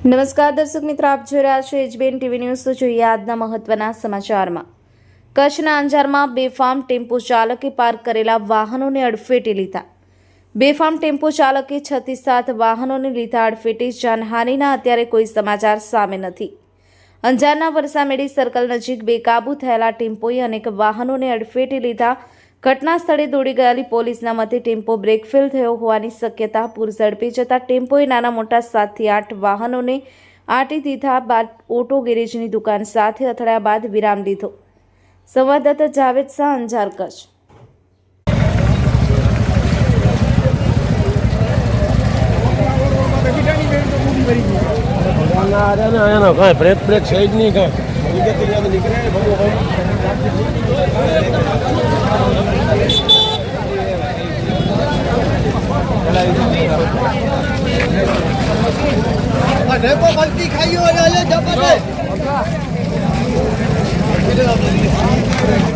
નમસ્કાર દર્શક મિત્રો, આપ જોઈ રહ્યા છો એચબીએન ટીવી ન્યૂઝ તો જોઈએ આજના મહત્વના સમાચારમાં. કચ્છના અંજારમાં બેફામ ટેમ્પો ચાલકે પાર્ક કરેલા વાહનોને અડફેટે લીધા. બેફામ ટેમ્પો ચાલકે છથી સાત વાહનોને લીધા અડફેટે, જાનહાનિના અત્યારે કોઈ સમાચાર સામે નથી. અંજારના વરસામેડી સર્કલ નજીક બેકાબૂ થયેલા ટેમ્પોએ અનેક વાહનોને અડફેટે લીધા ઘટના સ્થળે દોડી ગયેલી પોલીસના મતે ટેમ્પો બ્રેકફેલ થયો હોવાની શક્યતા પૂર ઝડપી જતા ટેમ્પોએ નાના મોટા સાતથી આઠ વાહનોને આંટી દીધા બાદ ઓટો ગેરેજની દુકાન સાથે અથડાયા બાદ વિરામ લીધો. સંવાદદાતા જાવેદ શાહ અંજાર કચ્છ ના અરે ના એનો કાંઈ બ્રેક બ્રેક જ નહીં કાંઈ. રેપો ભક્તિ ખાઈઓ અને જબરદસ્ત.